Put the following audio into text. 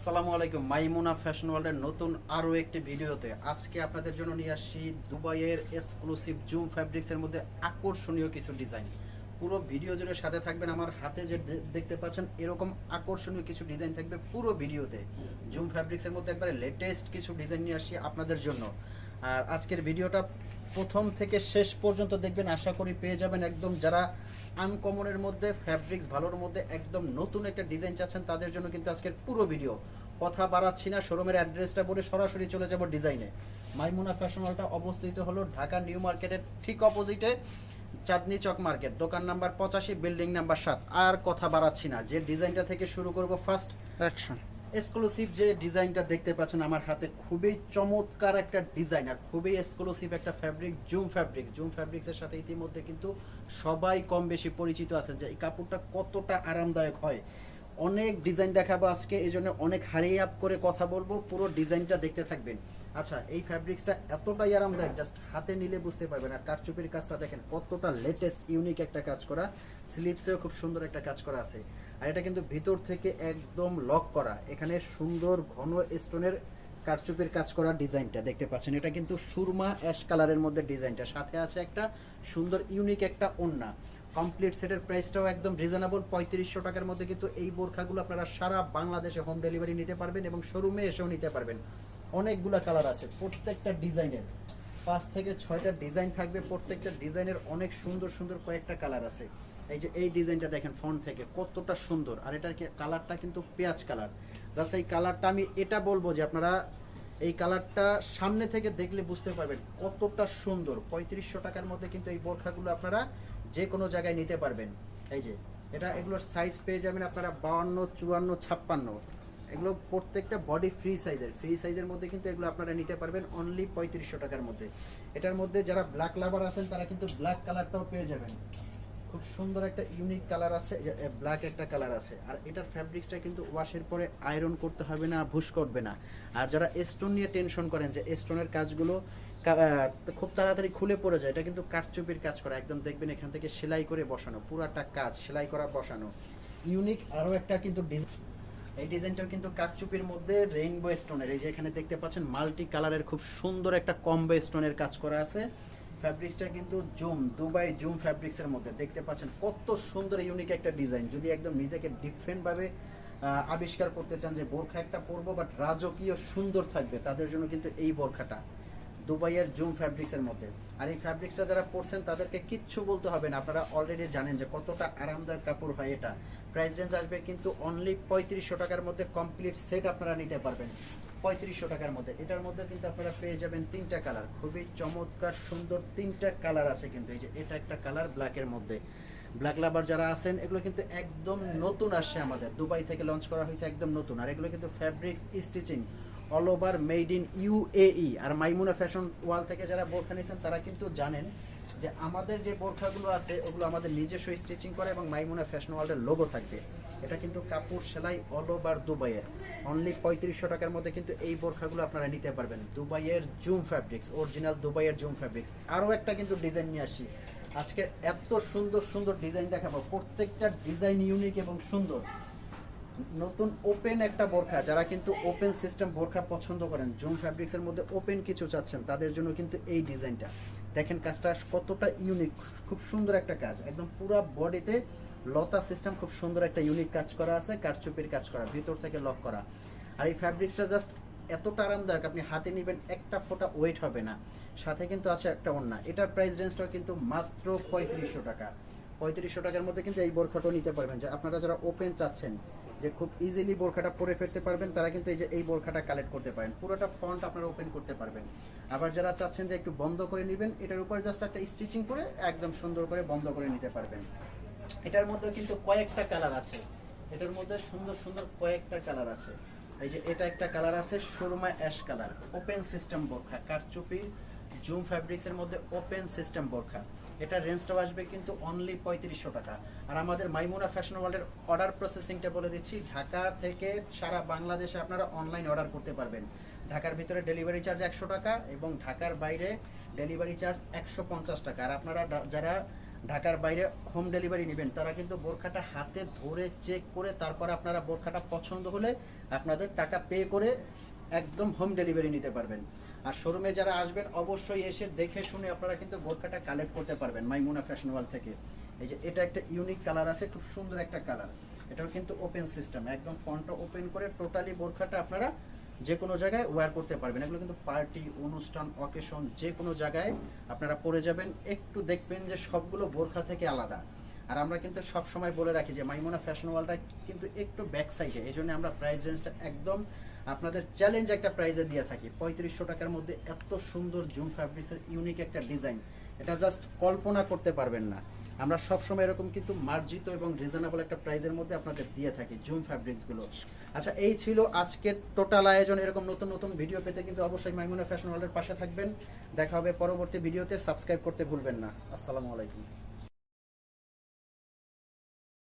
আসসালামু আলাইকুম। মাইমুনা ফ্যাশন ওয়ার্ল্ডের নতুন আরও একটি ভিডিওতে আজকে আপনাদের জন্য নিয়ে আসছি দুবাইয়ের এক্সক্লুসিভ জুম ফ্যাব্রিক্সের মধ্যে আকর্ষণীয় কিছু ডিজাইন পুরো ভিডিও জুড়ে সাথে থাকবেন আমার হাতে যে দেখতে পাচ্ছেন, এরকম আকর্ষণীয় কিছু ডিজাইন থাকবে পুরো ভিডিওতে। জুম ফ্যাব্রিক্সের মধ্যে একবারে লেটেস্ট কিছু ডিজাইন নিয়ে আসছি আপনাদের জন্য। আর আজকের ভিডিওটা প্রথম থেকে শেষ পর্যন্ত দেখবেন, আশা করি পেয়ে যাবেন একদম যারা আনকমনের মধ্যে ফ্যাব্রিক্স ভালোর মধ্যে একদম নতুন একটা ডিজাইন চাচ্ছেন তাদের জন্য কিন্তু আজকের পুরো ভিডিও কথা বাড়াচ্ছি না শোরুমের অ্যাড্রেসটা বলে সরাসরি চলে যাব ডিজাইনে মাইমুনা ফ্যাশন হলটা অবস্থিত হলো ঢাকা নিউ মার্কেটের ঠিক অপোজিটে চাঁদনি চক মার্কেট দোকান নাম্বার পঁচাশি বিল্ডিং নাম্বার সাত। আর কথা বাড়াচ্ছি না, যে ডিজাইনটা থেকে শুরু করব ফার্স্ট অ্যাকশন এক্সক্লুসিভ যে ডিজাইনটা দেখতে পাচ্ছেন, আমার হাতে খুবই চমৎকার একটা ডিজাইন আর খুবই এক্সক্লুসিভ একটা ফ্যাব্রিক জুম ফ্যাব্রিক জুম ফ্যাব্রিক্সের সাথে ইতিমধ্যে কিন্তু সবাই কম বেশি পরিচিত আছেন যে এই কাপড়টা কতটা আরামদায়ক হয়। অনেক ডিজাইন দেখাবো আজকে এই জন্য অনেক হারিয়ে আপ করে কথা বলব, পুরো ডিজাইনটা দেখতে থাকবেন। আচ্ছা এই ফ্যাব্রিক্সটা এতটাই আরামদায়ক জাস্ট হাতে নিলে বুঝতে পারবেন। আর কারচুপির কাজটা দেখেন, কতটা লেটেস্ট ইউনিক একটা কাজ করা। স্লিপসেও খুব সুন্দর একটা কাজ করা আছে। আর এটা কিন্তু ভিতর থেকে একদম লক করা। এখানে সুন্দর ঘন স্টোনের কারচুপির কাজ করা ডিজাইনটা দেখতে পাচ্ছেন। এটা কিন্তু সুরমা অ্যাশ কালারের মধ্যে ডিজাইনটা। সাথে আছে একটা সুন্দর ইউনিক একটা ওন্না কমপ্লিট সেটের প্রাইসটাও একদম রিজনেবল পঁয়ত্রিশশো টাকার মধ্যে কিন্তু এই বোরখাগুলো আপনারা সারা বাংলাদেশে হোম ডেলিভারি নিতে পারবেন এবং শোরুমে এসেও নিতে পারবেন। অনেকগুলো কালার আছে, প্রত্যেকটা ডিজাইনের। পাঁচ থেকে ছয়টা ডিজাইন থাকবে, প্রত্যেকটা ডিজাইনের অনেক সুন্দর সুন্দর কয়েকটা কালার আছে। এই যে এই ডিজাইনটা দেখেন ফন্ট থেকে, কতটা সুন্দর। আর এটার কি কালারটা কিন্তু পেঁয়াজ কালার। জাস্ট এই কালারটা আমি এটা বলব যে আপনারা এই কালারটা সামনে থেকে দেখলে বুঝতে পারবেন কতটা সুন্দর। পঁয়ত্রিশশো টাকার মধ্যে কিন্তু এই বোরখাগুলো আপনারা যে কোনো জায়গায় নিতে পারবেন। এই যে, এটা এগুলোর সাইজ পেয়ে যাবেন আপনারা বাউান্ন, চুয়ান্ন, ছাপ্পান্ন। এগুলো প্রত্যেকটা বডি ফ্রি সাইজের ফ্রি সাইজের মধ্যে কিন্তু এগুলো আপনারা নিতে পারবেন অনলি পঁয়ত্রিশশো টাকার মধ্যে। এটার মধ্যে যারা ব্ল্যাক লাভার আছেন, তারা কিন্তু ব্ল্যাক কালারটাও পেয়ে যাবেন। খুব সুন্দর একটা ইউনিক কালার আছে ব্ল্যাক একটা কালার আছে। আর এটার ফ্যাব্রিক্সটা কিন্তু ওয়াশের পরে আয়রন করতে হবে না ভুস করবে না। আর যারা স্টোন নিয়ে টেনশন করেন যে স্টোনের কাজগুলো খুব তাড়াতাড়ি খুলে পড়ে যায়, এটা কিন্তু কাঠচুপির কাজ করা। একদম দেখবেন এখান থেকে সেলাই করে বসানো, পুরাটা কাজ, সেলাই করা বসানো। ইউনিক আরও একটা কিন্তু ডিজাইন এই ডিজাইনটাও কিন্তু কাঠচুপির মধ্যে রেইনবো স্টোনের এই যে এখানে দেখতে পাচ্ছেন মাল্টি কালারের খুব সুন্দর একটা কম্বো স্টোনের কাজ করা আছে। ফ্যাব্রিক্সটা কিন্তু জুম দুবাই জুম ফ্যাব্রিক্সের মধ্যে। দেখতে পাচ্ছেন কত সুন্দর ইউনিক একটা ডিজাইন যদি একদম নিজেকে ডিফারেন্ট ভাবে আবিষ্কার করতে চান যে বোরখা একটা পরবো বাট রাজকীয় সুন্দর থাকবে, তাদের জন্য কিন্তু এই বোরখাটা দুবাইয়ের জুম ফ্যাব্রিক্সের মধ্যে। আর এই ফ্যাব্রিক্সটা যারা পরছেন, তাদেরকে কিচ্ছু বলতে হবে না। আপনারা অলরেডি জানেন যে কতটা আরামদায়ক কাপড় হয় এটা। প্রাইস রেঞ্জ আসবে, কিন্তু অনলি পঁয়ত্রিশশো টাকার মধ্যে কমপ্লিট সেট আপনারা নিতে পারবেন। পঁয়ত্রিশশো টাকার মধ্যে। এটার মধ্যে কিন্তু আপনারা পেয়ে যাবেন তিনটা কালার খুবই চমৎকার, সুন্দর তিনটা কালার আছে কিন্তু। এই যে এটা একটা কালার ব্ল্যাকের মধ্যে। ব্ল্যাক লাভার যারা আছেন, এগুলো কিন্তু একদম নতুন আসছে আমাদের। দুবাই থেকে লঞ্চ করা হয়েছে, একদম নতুন। আর এগুলো কিন্তু fabrics stitching all over made in UAE R Maimuna fashion wall থেকে যারা বোরখা নিয়েছেন, তারা কিন্তু জানেন যে আমাদের যে বোরখাগুলো আছে, ওগুলো আমাদের নিজস্ব স্টিচিং করা এবং মাইমুনা ফ্যাশন ওয়ার্ল্ডের লোগো থাকবে। এটা কিন্তু কাপড় সেলাই অল ওভার দুবাইয়ের। অনলি পঁয়ত্রিশশো টাকার মধ্যে কিন্তু এই বোরখাগুলো আপনারা নিতে পারবেন। দুবাইয়ের জুম ফ্যাব্রিক্স অরিজিনাল দুবাইয়ের জুম ফ্যাব্রিক্স আরও একটা কিন্তু ডিজাইন নিয়ে আসি। আজকে এত সুন্দর সুন্দর ডিজাইন দেখাবো। প্রত্যেকটা ডিজাইন ইউনিক এবং সুন্দর। নতুন ওপেন একটা বোরখা, যারা কিন্তু ওপেন সিস্টেম বোরখা পছন্দ করেন জুম ফ্যাব্রিক্সের মধ্যে ওপেন কিছু চাচ্ছেন, তাদের জন্য কিন্তু এই ডিজাইনটা। দেখেন কাজটা কতটা ইউনিক খুব সুন্দর একটা কাজ, একদম পুরো বডিতে লতা সিস্টেম খুব সুন্দর একটা ইউনিক কাজ করা আছে, কারচুপির কাজ করা, ভিতর থেকে লক করা। আর এই ফ্যাব্রিক্সটা জাস্ট এতটা আরামদায়ক, আপনি হাতে নেবেন, একটা ফোঁটা ওয়েট হবে না। সাথে কিন্তু আছে একটা ওড়না, এটার প্রাইস রেঞ্জটাও কিন্তু মাত্র পঁয়ত্রিশশো টাকা। পঁয়ত্রিশশো টাকার মধ্যে কিন্তু এই বোরখাটাও নিতে পারবেন, যে আপনারা যারা ওপেন চাচ্ছেন যে খুব ইজিলি বোরখাটা পরে ফেলতে পারবেন, তারা কিন্তু এই যে এই বোরখাটা কালেক্ট করতে পারেন। পুরোটা ফ্রন্ট আপনারা ওপেন করতে পারবেন। আবার যারা চাচ্ছেন যে একটু বন্ধ করে নেবেন, এটার উপর জাস্ট একটা স্টিচিং করে একদম সুন্দর করে বন্ধ করে নিতে পারবেন। এটার মধ্যে কিন্তু কয়েকটা কালার আছে। এটার মধ্যে সুন্দর সুন্দর কয়েকটা কালার আছে। এই যে এটা একটা কালার আছে, সুরমা অ্যাশ কালার ওপেন সিস্টেম বোরখা কারচুপির জুম ফ্যাব্রিক্সের মধ্যে ওপেন সিস্টেম বোরখা। এটা রেঞ্জটা আসবে কিন্তু অনলি পঁয়ত্রিশশো টাকা। আর আমাদের মাইমুনা ফ্যাশন ওয়ার্ল্ডের অর্ডার প্রসেসিংটা বলে দিচ্ছি, ঢাকা থেকে সারা বাংলাদেশে আপনারা অনলাইন অর্ডার করতে পারবেন। ঢাকার ভিতরে ডেলিভারি চার্জ একশো টাকা এবং ঢাকার বাইরে ডেলিভারি চার্জ একশো পঞ্চাশ টাকা। আর আপনারা যারা ঢাকার বাইরে হোম ডেলিভারি নেবেন, তারা কিন্তু বোরখাটা হাতে ধরে চেক করে তারপর আপনারা বোরখাটা পছন্দ হলে আপনাদের টাকা পে করে একদম হোম ডেলিভারি নিতে পারবেন। আর শোরুমে যারা আসবেন, অবশ্যই এসে দেখে শুনে আপনারা কিন্তু বোরখাটা কালেক্ট করতে পারবেন মাইমুনা ফ্যাশন ওয়াল থেকে। এই যে এটা একটা ইউনিক কালার আছে, খুব সুন্দর একটা কালার এটাও কিন্তু ওপেন সিস্টেম একদম ফন্টটা ওপেন করে টোটালি বোরখাটা আপনারা যে কোনো জায়গায় ওয়্যার করতে পারবেন। এগুলো কিন্তু পার্টি অনুষ্ঠান অকেশন যে কোনো জায়গায় আপনারা পরে যাবেন, একটু দেখবেন যে সবগুলো বোরখা থেকে আলাদা। আর আমরা কিন্তু সব সময় বলে রাখি যে মাইমোনা ফ্যাশন ওয়ালটা কিন্তু একটু ব্যাক সাইডে এই জন্য আমরা প্রাইস রেঞ্জটা একদম আপনাদের চ্যালেঞ্জ একটা প্রাইজে দিয়ে থাকি। পঁয়ত্রিশশো টাকার মধ্যে এত সুন্দর জুম ফ্যাব্রিক্সের ইউনিক একটা ডিজাইন এটা জাস্ট কল্পনা করতে পারবেন না। আমরা সবসময় এরকম কিন্তু মার্জিত এবং রিজনেবল একটা প্রাইজের মধ্যে আপনাদের দিয়ে থাকি জুম ফ্যাব্রিক্সগুলো আচ্ছা এই ছিল আজকের টোটাল আয়োজন। এরকম নতুন নতুন ভিডিও পেতে কিন্তু অবশ্যই মাইমুনা ফ্যাশন ওয়ার্ল্ডের পাশে থাকবেন। দেখা হবে পরবর্তী ভিডিওতে সাবস্ক্রাইব করতে ভুলবেন না। আসসালামু আলাইকুম।